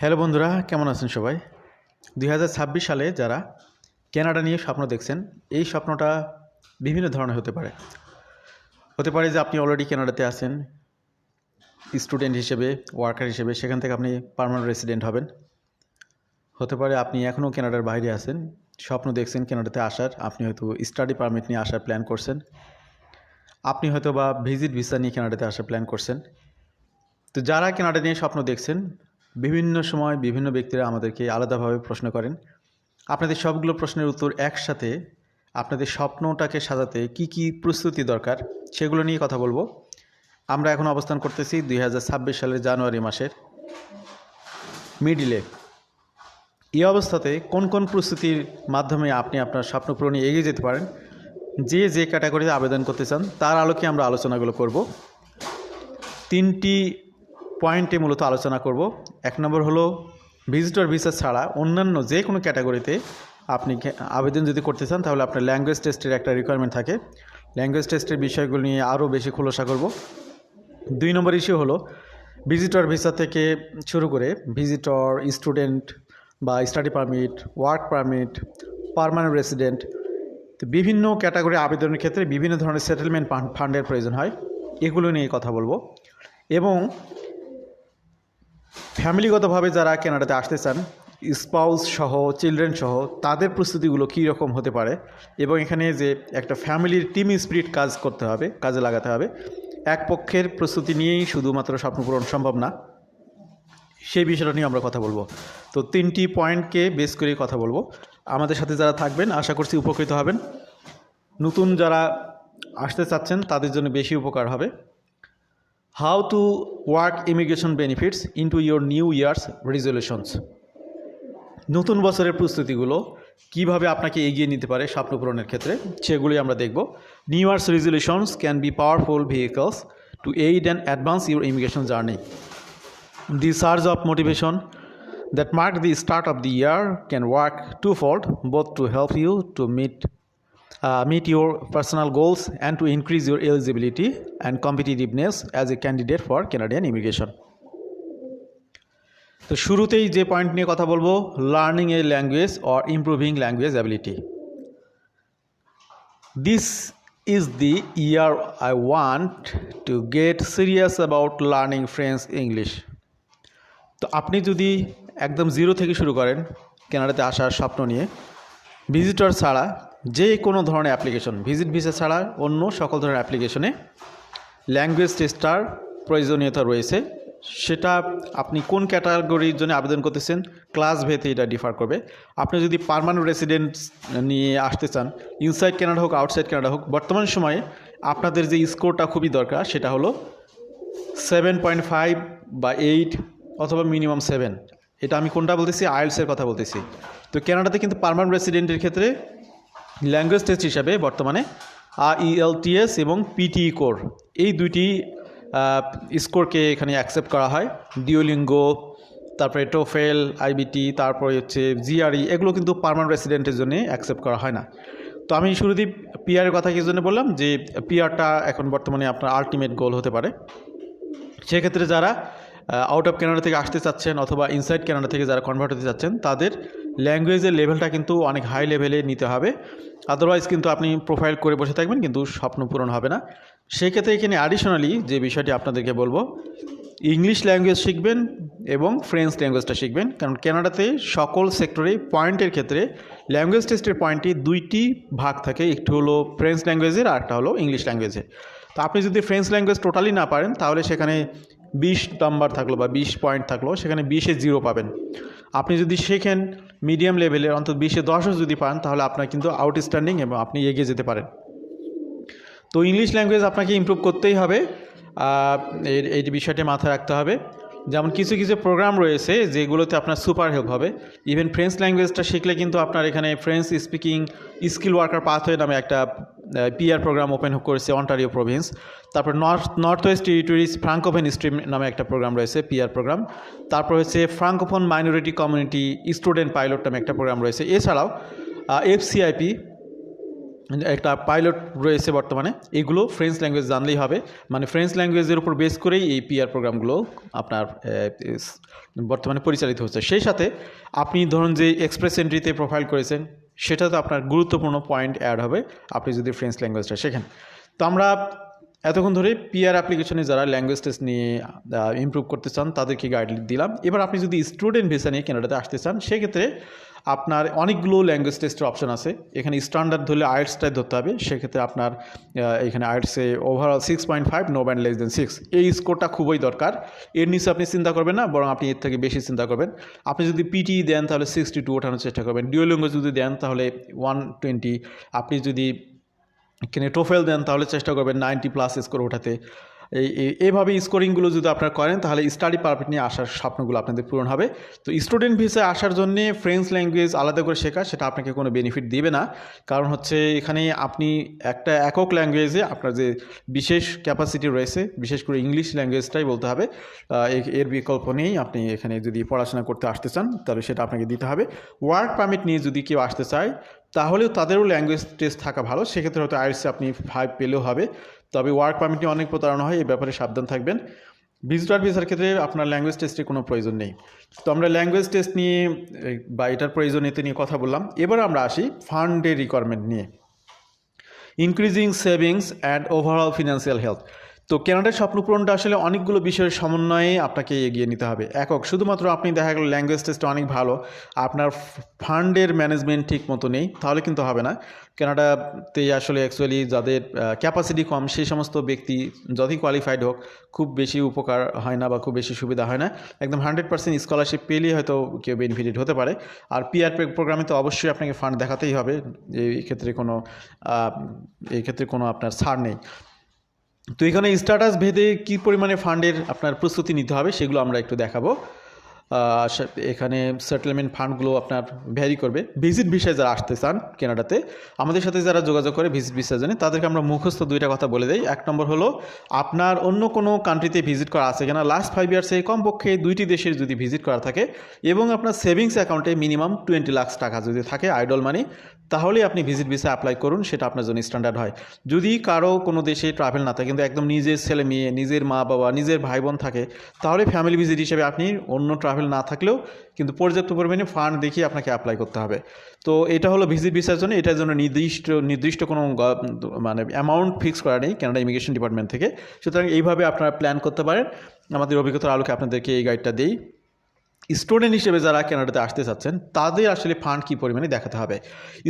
Hello বন্ধুরা, কেমন আছেন সবাই? দুই হাজার ছাব্বিশ সালে যারা কেনাডা নিয়ে স্বপ্ন দেখছেন, এই স্বপ্নটা বিভিন্ন ধরনের হতে পারে। হতে পারে যে আপনি অলরেডি কেনাডাতে আছেন স্টুডেন্ট হিসেবে ওয়ার্কার হিসেবে, সেখান থেকে আপনি পার্মানেন্ট রেসিডেন্ট হবেন। হতে পারে আপনি এখনও কেনাডার বাইরে আছেন, স্বপ্ন দেখছেন কেনাডাতে আসার, আপনি হয়তো স্টাডি পারমিট নিয়ে আসার প্ল্যান করছেন। আপনি হয়তো বা ভিজিট ভিসা নিয়ে কেনাডাতে আসার প্ল্যান করছেন। তো যারা কেনাডা নিয়ে স্বপ্ন দেখছেন বিভিন্ন সময় বিভিন্ন ব্যক্তিরা আমাদেরকে আলাদাভাবে প্রশ্ন করেন। আপনাদের সবগুলো প্রশ্নের উত্তর একসাথে আপনাদের স্বপ্নটাকে সাজাতে কি কি প্রস্তুতি দরকার সেগুলো নিয়ে কথা বলব। আমরা এখন অবস্থান করতেছি দুই হাজার ছাব্বিশ সালের জানুয়ারি মাসের মিডিলে। এই অবস্থাতে কোন কোন প্রস্তুতির মাধ্যমে আপনি আপনার স্বপ্ন পূরণে এগিয়ে যেতে পারেন? যে যে ক্যাটাগরিতে আবেদন করতে চান, তার আলোকে আমরা আলোচনাগুলো করব। তিনটি পয়েন্টে মূলত আলোচনা করব। এক নম্বর হলো ভিজিটর ভিসা ছাড়া অন্যান্য যে কোনো ক্যাটাগরিতে আপনি আবেদন যদি করতে চান, তাহলে আপনার ল্যাঙ্গুয়েজ টেস্টের একটা রিকোয়ারমেন্ট থাকে। ল্যাঙ্গুয়েজ টেস্টের বিষয়গুলো নিয়ে আরও বেশি খোলসা করব। দুই নম্বর ইস্যু হলো ভিজিটর ভিসা থেকে শুরু করে ভিজিটর স্টুডেন্ট বা study permit work permit permanent resident তো বিভিন্ন ক্যাটাগরি আবেদনের ক্ষেত্রে বিভিন্ন ধরনের সেটেলমেন্ট ফান্ডের প্রয়োজন হয়। এগুলো নিয়ে কথা বলব। এবং ফ্যামিলিগতভাবে যারা কেনাডাতে আসতে চান, স্পাউস সহ, চিলড্রেন সহ, তাদের প্রস্তুতিগুলো কী রকম হতে পারে? এবং এখানে যে একটা ফ্যামিলির টিম স্পিরিট কাজ করতে হবে, কাজে লাগাতে হবে, এক পক্ষের প্রস্তুতি নিয়েই শুধুমাত্র স্বপ্ন পূরণ সম্ভব না, সেই বিষয়টা নিয়ে আমরা কথা বলব। তো তিনটি পয়েন্টকে বেস করে কথা বলব। আমাদের সাথে যারা থাকবেন, আশা করছি উপকৃত হবেন। নতুন যারা আসতে চাচ্ছেন, তাদের জন্য বেশি উপকার হবে। How to work immigration benefits into your new year's resolutions নতুন বছরের প্রস্তুতিগুলো কীভাবে আপনাকে এগিয়ে নিতে পারে স্বপ্ন পূরণের ক্ষেত্রে সেগুলি আমরা দেখব। New year's resolutions can be powerful vehicles to aid and advance your immigration journey The of motivation that mark the start of of year can can two twofold, both to help you to meet uh, meet your personal goals and to increase your eligibility and competitiveness as a candidate for Canadian immigration. তো শুরুতেই যে point নিয়ে কথা বলব learning a language or improving language ability This is the year I want to get serious about learning French English. তো আপনি যদি একদম জিরো থেকে শুরু করেন কেনাডাতে আসার স্বপ্ন নিয়ে ভিজিটর ছাড়া যে কোনো ধরনের অ্যাপ্লিকেশন, ভিজিট ভিসা ছাড়া অন্য সকল ধরনের অ্যাপ্লিকেশনে ল্যাঙ্গুয়েজ টেস্টার প্রয়োজনীয়তা রয়েছে। সেটা আপনি কোন ক্যাটাগরির জন্য আবেদন করতেছেন ক্লাস ভেদে এটা ডিফার করবে। আপনি যদি পার্মানেন্ট রেসিডেন্ট নিয়ে আসতে চান ইনসাইড কানাডা হোক আউটসাইড কানাডা হোক, বর্তমান সময়ে আপনাদের যে স্কোরটা খুবই দরকার, সেটা হলো সেভেন পয়েন্ট ফাইভ বা এইট অথবা মিনিমাম সেভেন এটা আমি কোনটা বলতেছি? আইএলসের কথা বলতেছি। তো কানাডাতে কিন্তু পার্মানেন্ট রেসিডেন্টের ক্ষেত্রে ল্যাঙ্গুয়েজ টেস্ট হিসাবে বর্তমানে আইএলটিএস এবং পিটিই কোর এই দুইটি স্কোরকে এখানে অ্যাকসেপ্ট করা হয়। ডিওলিঙ্গো তারপরে টোফেল আইবিটি তারপরে হচ্ছে জিআরই এগুলো কিন্তু পার্মানেন্ট রেসিডেন্টের জন্য অ্যাকসেপ্ট করা হয় না। তো আমি শুরুতেই পিআরের কথা কি জন্য বললাম? যে পিআরটা এখন বর্তমানে আপনার আলটিমেট গোল হতে পারে। সেক্ষেত্রে যারা আউট অফ ক্যানাডা থেকে আসতে চাচ্ছেন অথবা ইনসাইড কানাডা থেকে যারা কনভার্ট হতে চাচ্ছেন, তাদের ল্যাঙ্গুয়েজের লেভেলটা কিন্তু অনেক হাই লেভেলে নিতে হবে। আদারওয়াইজ কিন্তু আপনি প্রোফাইল করে বসে থাকবেন, কিন্তু স্বপ্ন পূরণ হবে না। সেক্ষেত্রে এখানে অ্যাডিশনালি যে বিষয়টি আপনাদেরকে বলব ইংলিশ ল্যাঙ্গুয়েজ শিখবেন এবং ফ্রেঞ্চ ল্যাঙ্গুয়েজটা শিখবেন। কারণ কানাডাতে সকল সেক্টরে পয়েন্টের ক্ষেত্রে ল্যাঙ্গুয়েজ টেস্টের পয়েন্টে দুইটি ভাগ থাকে। একটু হলো ফ্রেঞ্চ ল্যাঙ্গুয়েজের আর একটা হলো ইংলিশ ল্যাঙ্গুয়েজের তো আপনি যদি ফ্রেঞ্চ ল্যাঙ্গুয়েজ টোটালি না পারেন, তাহলে সেখানে বিশ নাম্বার থাকল বা বিশ পয়েন্ট থাকল, সেখানে বিশে জিরো পাবেন। আপনি যদি শেখেন মিডিয়াম লেভেলের অন্তত বিশে দশও যদি পান, তাহলে আপনার কিন্তু আউটস্ট্যান্ডিং এবং আপনি এগিয়ে যেতে পারেন। তো ইংলিশ ল্যাঙ্গুয়েজ আপনাকে ইম্প্রুভ করতেই হবে। এই বিষয়টি মাথায় রাখতে হবে। যেমন কিছু কিছু প্রোগ্রাম রয়েছে যেগুলোতে আপনার সুপার হেল্প হবে। ইভেন ফ্রেঞ্চ ল্যাঙ্গুয়েজটা শিখলে কিন্তু আপনার এখানে French speaking skill worker pathway নামে একটা পিআর প্রোগ্রাম ওপেন করেছে অন্টারিও প্রভিন্স তারপর north north west territories francophone stream নামে একটা প্রোগ্রাম রয়েছে পিআর প্রোগ্রাম তারপর হচ্ছে francophone minority community student pilot নামে একটা প্রোগ্রাম রয়েছে। এছাড়াও এফসিআইপি একটা পাইলট রয়েছে বর্তমানে। এগুলো ফ্রেঞ্চ ল্যাঙ্গুয়েজ জানলেই হবে। মানে ফ্রেঞ্চ ল্যাঙ্গুয়েজের উপর বেস করেই এই পিআর প্রোগ্রামগুলো আপনার বর্তমানে পরিচালিত হচ্ছে। সেই সাথে আপনি ধরুন যে এক্সপ্রেস এন্ট্রিতে প্রোফাইল করেছেন, সেটাতে আপনার গুরুত্বপূর্ণ পয়েন্ট অ্যাড হবে আপনি যদি ফ্রেঞ্চ ল্যাঙ্গুয়েজটা শেখেন। তো আমরা এতক্ষণ ধরে পিআর অ্যাপ্লিকেশনে যারা ল্যাঙ্গুয়েজ টেস্ট নিয়ে ইমপ্রুভ করতে চান, তাদেরকে গাইড দিলাম। এবার আপনি যদি স্টুডেন্ট ভিসা নিয়ে কেনাডাতে আসতে চান, সেক্ষেত্রে আপনার অনেকগুলো ল্যাঙ্গুয়েজ টেস্টের অপশন আছে। এখানে স্ট্যান্ডার্ড ধরলে আর্টসটাই ধরতে হবে। সেক্ষেত্রে আপনার এখানে আর্টসে overall six point five no band less than six এই স্কোরটা খুবই দরকার। এর নিচে আপনি চিন্তা করবেন না, বরং আপনি এর থেকে বেশি চিন্তা করবেন। আপনি যদি পিটি দেন, তাহলে সিক্সটি টু ওঠানোর চেষ্টা করবেন। ডিওলিঙ্গো যদি দেন, তাহলে ওয়ান টোয়েন্টি আপনি যদি এখানে টোফেল দেন, তাহলে চেষ্টা করবেন নাইনটি প্লাস স্কোর ওঠাতে। এই, এই- এইভাবে স্কোরিংগুলো যদি আপনারা করেন, তাহলে স্টাডি পারমিট নিয়ে আসার স্বপ্নগুলো আপনাদের পূরণ হবে। তো স্টুডেন্ট ভিসায় আসার জন্যে ফ্রেঞ্চ ল্যাঙ্গুয়েজ আলাদা করে শেখা, সেটা আপনাকে কোনো বেনিফিট দিবে না। কারণ হচ্ছে এখানে আপনি একটা একক ল্যাঙ্গুয়েজে আপনার যে বিশেষ ক্যাপাসিটি রয়েছে, বিশেষ করে ইংলিশ ল্যাঙ্গুয়েজটাই বলতে হবে এর বিকল্প নেই। আপনি এখানে যদি পড়াশোনা করতে আসতে চান, তাহলে সেটা আপনাকে দিতে হবে। ওয়ার্ক পারমিট নিয়ে যদি কেউ আসতে চায়, তাহলেও তাদেরও ল্যাঙ্গুয়েজ টেস্ট থাকা ভালো। সেক্ষেত্রে হয়তো আইএলসে আপনি ফাইভ পেলেও হবে। তবে ওয়ার্ক পারমিট নিয়ে অনেক প্রতারণা হয়, এই ব্যাপারে সাবধান থাকবেন। ভিজিটর ভিসার ক্ষেত্রে আপনার ল্যাঙ্গুয়েজ টেস্টের কোনো প্রয়োজন নেই। তো আমরা ল্যাঙ্গুয়েজ টেস্ট নিয়ে বা এটার প্রয়োজনীয়তা নিয়ে কথা বললাম। এবার আমরা আসি ফান্ডের রিকোয়ারমেন্ট নিয়ে। Increasing savings and overall financial health তো কেনাডার স্বপ্ন পূরণটা আসলে অনেকগুলো বিষয়ের সমন্বয়ে আপনাকে এগিয়ে নিতে হবে। একক, শুধুমাত্র আপনি দেখা গেল ল্যাঙ্গুয়েজ টেস্টটা অনেক ভালো, আপনার ফান্ডের ম্যানেজমেন্ট ঠিক মতো নেই, তাহলে কিন্তু হবে না। কেনাডাতে আসলে অ্যাকচুয়ালি যাদের ক্যাপাসিটি কম, সেই সমস্ত ব্যক্তি যতই কোয়ালিফাইড হোক, খুব বেশি উপকার হয় না বা খুব বেশি সুবিধা হয় না। একদম হান্ড্রেড পার্সেন্ট স্কলারশিপ পেলেই হয়তো কেউ বেনিফিটেড হতে পারে। আর পিআর প্রোগ্রামে তো অবশ্যই আপনাকে ফান্ড দেখাতেই হবে এই ক্ষেত্রে কোনো এই ক্ষেত্রে কোনো আপনার ছাড় নেই। তো এখানে স্ট্যাটাস ভেদে কী পরিমাণে ফান্ডের আপনার প্রস্তুতি নিতে হবে সেগুলো আমরা একটু দেখাবো। এখানে সেটেলমেন্ট ফান্ডগুলো আপনার ভ্যারি করবে। ভিজিট ভিসায় যারা আসতে চান কেনাডাতে, আমাদের সাথে যারা যোগাযোগ করে ভিজিট ভিসার জন্য, তাদেরকে আমরা মুখস্থ দুইটা কথা বলে দিই। এক নম্বর হলো, আপনার অন্য কোনো কান্ট্রিতে ভিজিট করা আছে কিনা লাস্ট ফাইভ ইয়ার্সে কমপক্ষে দুইটি দেশের যদি ভিজিট করা থাকে, এবং আপনার সেভিংস অ্যাকাউন্টে মিনিমাম টোয়েন্টি লাখ টাকা যদি থাকে আইডল মানি তাহলে আপনি ভিজিট ভিসা অ্যাপ্লাই করুন, সেটা আপনার জন্য স্ট্যান্ডার্ড হয়। যদি কারও কোনো দেশে ট্রাভেল না থাকে, কিন্তু একদম নিজের ছেলে মেয়ে, নিজের মা বাবা নিজের ভাই বোন থাকে, তাহলে ফ্যামিলি ভিজিট হিসেবে আপনি অন্য ট্রাভেল না থাকলেও কিন্তু পর্যাপ্ত পরিমাণে ফান্ড দেখিয়ে আপনাকে অ্যাপ্লাই করতে হবে। তো এটা হলো ভিজিট ভিসার জন্য, এটার জন্য নির্দিষ্ট নির্দিষ্ট কোনো মানে অ্যামাউন্ট ফিক্স করা নেই কানাডা ইমিগ্রেশন ডিপার্টমেন্ট থেকে। সুতরাং এইভাবে আপনারা প্ল্যান করতে পারেন। আমাদের অভিজ্ঞতার আলোকে আপনাদেরকে এই গাইডটা দিই। স্টুডেন্ট হিসেবে যারা কানাডাতে আসতে চাচ্ছেন, তাদের আসলে ফান্ড কী পরিমাণে দেখাতে হবে?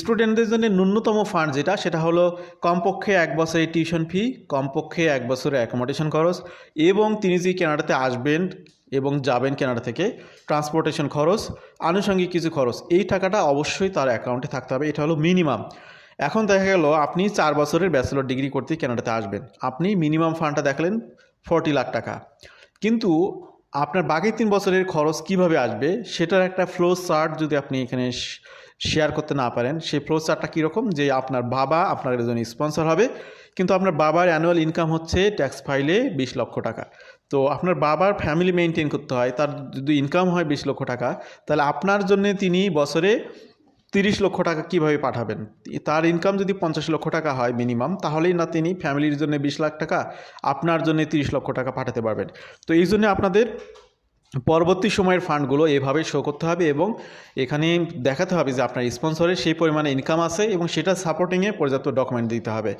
স্টুডেন্টদের জন্য ন্যূনতম ফান্ড যেটা, সেটা হলো কমপক্ষে এক বছরের টিউশন ফি কমপক্ষে এক বছরের অ্যাকোমোডেশন খরচ এবং তিনি যে কানাডাতে আসবেন এবং যাবেন কানাডা থেকে। ট্রান্সপোর্টেশন খরচ, আনুষঙ্গিক কিছু খরচ, এই টাকাটা অবশ্যই তার অ্যাকাউন্টে থাকতে হবে। এটা হলো মিনিমাম এখন দেখা গেল, আপনি চার বছরের ব্যাচেলর ডিগ্রি করতে কানাডাতে আসবেন। আপনি মিনিমাম ফান্ডটা দেখলেন ফর্টি লাখ টাকা। কিন্তু আপনার বাকি তিন বছরের খরচ কীভাবে আসবে, সেটার একটা ফ্লো চার্ট যদি আপনি এখানে শেয়ার করতে না পারেন, সেই ফ্লো চার্টটা কীরকম? যে আপনার বাবা আপনার একজন স্পন্সর হবে কিন্তু আপনার বাবার অ্যানুয়াল ইনকাম হচ্ছে ট্যাক্স ফাইলে বিশ লক্ষ টাকা। তো আপনার বাবার ফ্যামিলি মেনটেন করতে হয়, তার যদি ইনকাম হয় বিশ লক্ষ টাকা, তাহলে আপনার জন্য তিনি বছরে তিরিশ লক্ষ টাকা কীভাবে পাঠাবেন? তার ইনকাম যদি পঞ্চাশ লক্ষ টাকা হয় মিনিমাম তাহলেই না তিনি ফ্যামিলির জন্য বিশ লাখ টাকা, আপনার জন্য তিরিশ লক্ষ টাকা পাঠাতে পারবেন। তো এই জন্য আপনাদের পরবর্তী সময়ের ফান্ডগুলো এভাবে শো করতে হবে এবং এখানে দেখাতে হবে যে আপনার স্পন্সরের সেই পরিমাণে ইনকাম আছে এবং সেটা সাপোর্টিংয়ে পর্যাপ্ত ডকুমেন্ট দিতে হবে।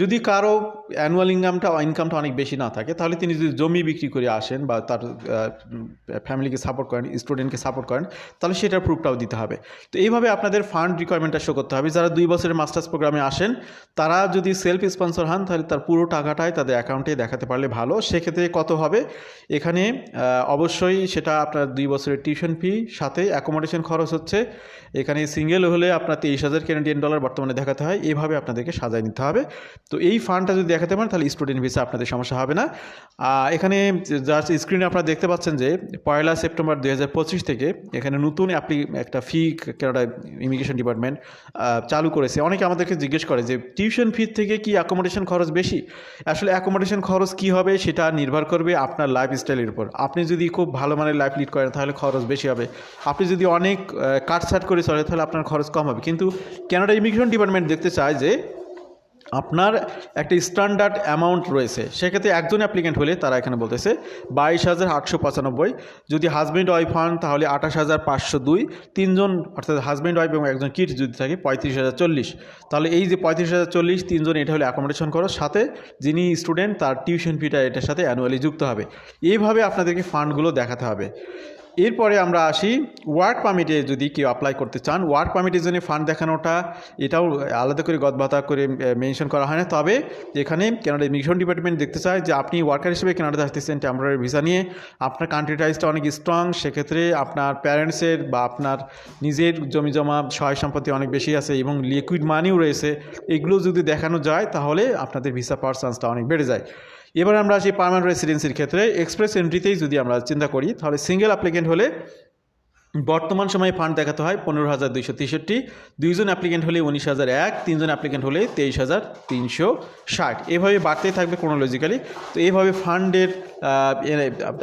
যদি কারও অ্যানুয়াল ইনকামটা ইনকামটা অনেক বেশি না থাকে, তাহলে তিনি যদি জমি বিক্রি করে আসেন বা তার ফ্যামিলিকে সাপোর্ট করেন স্টুডেন্টকে সাপোর্ট করেন, তাহলে সেটার প্রুফটাও দিতে হবে। তো এইভাবে আপনাদের ফান্ড রিকোয়ারমেন্টটা শো করতে হবে। যারা দুই বছরের মাস্টার্স প্রোগ্রামে আসেন, তারা যদি সেলফ স্পন্সর হন, তাহলে তার পুরো টাকাটাই তাদের অ্যাকাউন্টে দেখাতে পারলে ভালো। সেক্ষেত্রে কত হবে? এখানে অবশ্যই সেটা আপনার দুই বছরের টিউশন ফি সাথে অ্যাকোমোডেশন খরচ হচ্ছে। এখানে সিঙ্গেল হলে আপনার তেইশ হাজার ক্যানাডিয়ান ডলার বর্তমানে দেখাতে হয়। এইভাবে আপনাদেরকে সাজায় নিতে হবে। তো এই ফান্ডটা যদি দেখাতে পারেন, তাহলে স্টুডেন্ট ভিসা আপনাদের সমস্যা হবে না। এখানে যার স্ক্রিনে আপনারা দেখতে পাচ্ছেন যে, পয়লা সেপ্টেম্বর দু হাজার পঁচিশ থেকে এখানে নতুন অ্যাপ্লি একটা ফি কেনাডা ইমিগ্রেশন ডিপার্টমেন্ট চালু করেছে। অনেকে আমাদেরকে জিজ্ঞেস করে যে টিউশন ফি থেকে কি অ্যাকোমোডেশন খরচ বেশি? আসলে অ্যাকোমোডেশন খরচ কি হবে সেটা নির্ভর করবে আপনার লাইফ স্টাইলের উপর। আপনি যদি খুব ভালো মানের লাইফ লিড করেন, তাহলে খরচ বেশি হবে। আপনি যদি অনেক কাটছাট করে চলে তাহলে আপনার খরচ কম হবে। কিন্তু কেনাডা ইমিগ্রেশন ডিপার্টমেন্ট দেখতে চায় যে আপনার একটা স্ট্যান্ডার্ড অ্যামাউন্ট রয়েছে, সেক্ষেত্রে একজন অ্যাপ্লিকেন্ট হলে তারা এখানে বলতেছে বাইশ হাজার আটশো পঁচানব্বই, যদি হাজব্যান্ড ওয়াইফ হন তাহলে আঠাশ হাজার পাঁচশো দুই, তিনজন অর্থাৎ হাজব্যান্ড ওয়াইফ এবং একজন কিট যদি থাকে পঁয়ত্রিশ হাজার চল্লিশ। তাহলে এই যে পঁয়ত্রিশ হাজার চল্লিশ, তিনজন এটা হলে অ্যাকোমোডেশন করো সাথে যিনি স্টুডেন্ট তার টিউশন ফিটা এটার সাথে অ্যানুয়ালি যুক্ত হবে। এইভাবে আপনাদেরকে ফান্ডগুলো দেখাতে হবে। এরপরে আমরা আসি ওয়ার্ক পারমিটে যদি কেউ অ্যাপ্লাই করতে চান। ওয়ার্ক পারমিটের জন্য ফান্ড দেখানোটা, এটাও আলাদা করে গদবাতা করে মেনশন করা হয় না। তবে এখানে কানাডা ইমিগ্রেশন ডিপার্টমেন্ট দেখতে চায় যে আপনি ওয়ার্কার হিসেবে কানাডাতে আসতেছেন টেম্পোরারি ভিসা নিয়ে। আপনার কান্ট্রি টাইজটা অনেক স্ট্রং সেক্ষেত্রে আপনার প্যারেন্টসের বা আপনার নিজের জমি জমা সহায় সম্পত্তি অনেক বেশি আছে এবং লিকুইড মানিও রয়েছে। এগুলো যদি দেখানো যায় তাহলে আপনাদের ভিসা পাওয়ার চান্সটা অনেক বেড়ে যায়। এবার আমরা আসি পারমানেন্ট রেসিডেন্সির ক্ষেত্রে। এক্সপ্রেস এন্ট্রিতেই যদি আমরা চিন্তা করি, তাহলে সিঙ্গেল অ্যাপ্লিকেন্ট হলে বর্তমান সময়ে ফান্ড দেখাতে হয় পনেরো হাজার দুইশো তেষট্টি, দুইজন অ্যাপ্লিকেন্ট হলে উনিশ হাজার এক, তিনজন অ্যাপ্লিকেন্ট হলে তেইশ হাজার তিনশো ষাট। এভাবে বাড়তেই থাকবে ক্রোনোলজিক্যালি তো এইভাবে ফান্ডের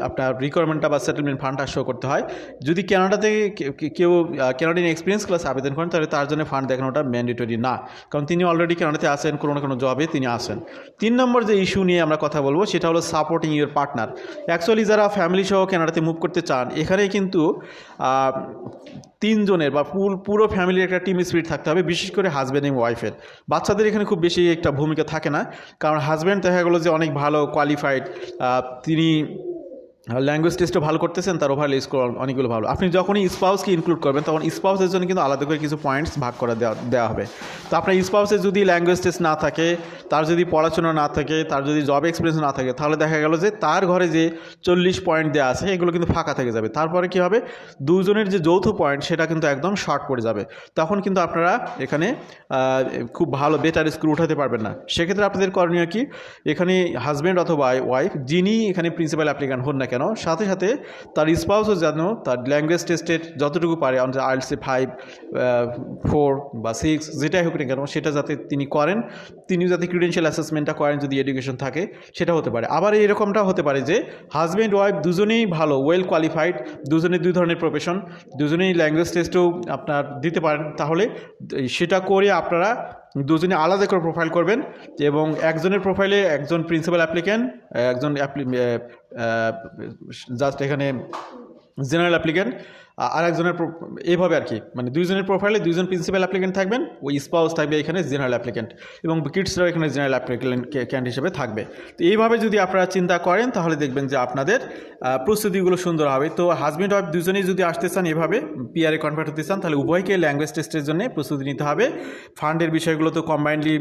আপনার রিকোয়ারমেন্টটা বা সেটেলমেন্ট ফান্ডটা শো করতে হয়। যদি কানাডাতে কে- কে- কেউ কানাডিয়ান এক্সপিরিয়েন্স ক্লাস আবেদন করেন, তাহলে তার জন্য ফান্ড দেখানোটা ম্যান্ডেটরি না। কারণ তিনি অলরেডি কানাডাতে আসেন কোনো না কোনো জবে তিনি আসেন তিন নম্বর যে ইস্যু নিয়ে আমরা কথা বলব, সেটা হলো সাপোর্টিং ইউর পার্টনার অ্যাকচুয়ালি যারা ফ্যামিলি সহ কানাডাতে মুভ করতে চান এখানে কিন্তু তিনজনের বা পুল, পুরো ফ্যামিলির একটা টিম স্পিরিট থাকতে হবে, বিশেষ করে হাজব্যান্ড এবং ওয়াইফের বাচ্চাদের এখানে খুব বেশি একটা ভূমিকা থাকে না, কারণ হাজব্যান্ড দেখা গেলো যে অনেক ভালো কোয়ালিফাইড তিনি ল্যাঙ্গুয়েজ টেস্টও ভালো করতেছেন, তার ওভারঅল স্কোর অনেকগুলো ভালো। আপনি যখনই স্পাউসকে ইনক্লুড করবেন, তখন স্পাউসের জন্য কিন্তু আলাদা করে কিছু পয়েন্টস ভাগ করে দেওয়া দেওয়া হবে। তো আপনার স্পাউসের যদি ল্যাঙ্গুয়েজ টেস্ট না থাকে, তার যদি পড়াশোনা না থাকে, তার যদি জব এক্সপিরিয়েন্স না থাকে, তাহলে দেখা গেল যে তার ঘরে যে চল্লিশ পয়েন্ট দেওয়া আছে, এগুলো কিন্তু ফাঁকা থেকে যাবে। তারপরে কি হবে? দুজনের যে যৌথ পয়েন্ট সেটা কিন্তু একদম শর্ট পড়ে যাবে। তখন কিন্তু আপনারা এখানে খুব ভালো বেটার স্কোর উঠাতে পারবেন না। সেক্ষেত্রে আপনাদের করণীয় কি? এখানে হাজব্যান্ড অথবা ওয়াইফ যিনি এখানে প্রিন্সিপাল অ্যাপ্লিকান্ট হন না কেন? সাথে সাথে তার স্পাউসও যেন তার ল্যাঙ্গুয়েজ টেস্টের যতটুকু পারে আমাদের আইএলসি ফাইভ ফোর বা সিক্স যেটাই হোক না কেন, সেটা যাতে তিনি করেন তিনি যাতে ক্রিডেন্সিয়াল অ্যাসেসমেন্টটা করেন যদি এডুকেশন থাকে, সেটা হতে পারে। আবার এরকমটা হতে পারে যে হাজব্যান্ড ওয়াইফ দুজনেই ভালো ওয়েল কোয়ালিফাইড দুজনেই দুই ধরনের প্রফেশন দুজনেই ল্যাঙ্গুয়েজ টেস্টও আপনার দিতে পারেন, তাহলে সেটা করে আপনারা দুজনে আলাদা করে প্রোফাইল করবেন এবং একজনের প্রোফাইলে একজন প্রিন্সিপাল অ্যাপ্লিক্যান্ট একজন জাস্ট এখানে জেনারেল অ্যাপ্লিক্যান্ট আর একজনের এইভাবে আর কি মানে দুইজনের প্রোফাইলে দুইজন প্রিন্সিপাল অ্যাপ্লিকেন্ট থাকবেন, ওই স্পাউস থাকবে এখানে জেনারেল অ্যাপ্লিকেন্ট এবং কিডসরাও এখানে জেনারেল অ্যাপ্লিকেন্ট ক্যান্ড হিসেবে থাকবে। তো এইভাবে যদি আপনারা চিন্তা করেন, তাহলে দেখবেন যে আপনাদের প্রস্তুতিগুলো সুন্দর হবে। তো হাজব্যান্ড ওয়াইফ দুজনেই যদি আসতে চান এভাবে পিআরে কনভার্ট হতে চান, তাহলে উভয়কে ল্যাঙ্গুয়েজ টেস্টের জন্য প্রস্তুতি নিতে হবে। ফান্ডের বিষয়গুলো তো কম্বাইন্ডলি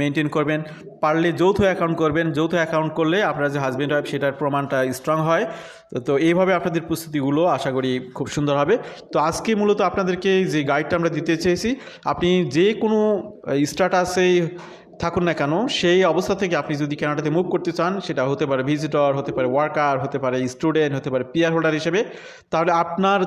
মেনটেন করবেন। পারলে যৌথ অ্যাকাউন্ট করবেন। যৌথ অ্যাকাউন্ট করলে আপনারা যে হাজব্যান্ড ওয়াইফ সেটার প্রমাণটা স্ট্রং হয়। তো এইভাবে আপনাদের প্রস্তুতিগুলো আশা করি খুব সুন্দর হবে। তো আজকে মূলত আপনাদেরকে যে গাইডটা আমরা দিতে চেয়েছি, আপনি যে কোনো স্ট্যাটাসে থাকুন না কেন, সেই অবস্থা থেকে আপনি যদি কানাডাতে মুভ করতে চান, সেটা হতে পারে ভিজিটর হতে পারে ওয়ার্কার হতে পারে স্টুডেন্ট হতে পারে পিয়ার হোল্ডার হিসেবে, তাহলে আপনার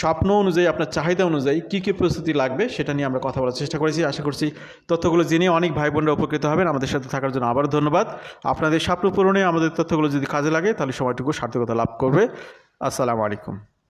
স্বপ্ন অনুযায়ী, আপনার চাহিদা অনুযায়ী কী কী প্রস্তুতি লাগবে, সেটা নিয়ে আমরা কথা বলার চেষ্টা করেছি। আশা করছি তথ্যগুলো জেনে অনেক ভাই বোনরা উপকৃত হবেন। আমাদের সাথে থাকার জন্য আবারও ধন্যবাদ। আপনাদের স্বপ্ন পূরণে আমাদের তথ্যগুলো যদি কাজে লাগে, তাহলে সময়টুকু সার্থকতা লাভ করবে। আসসালামু আলাইকুম।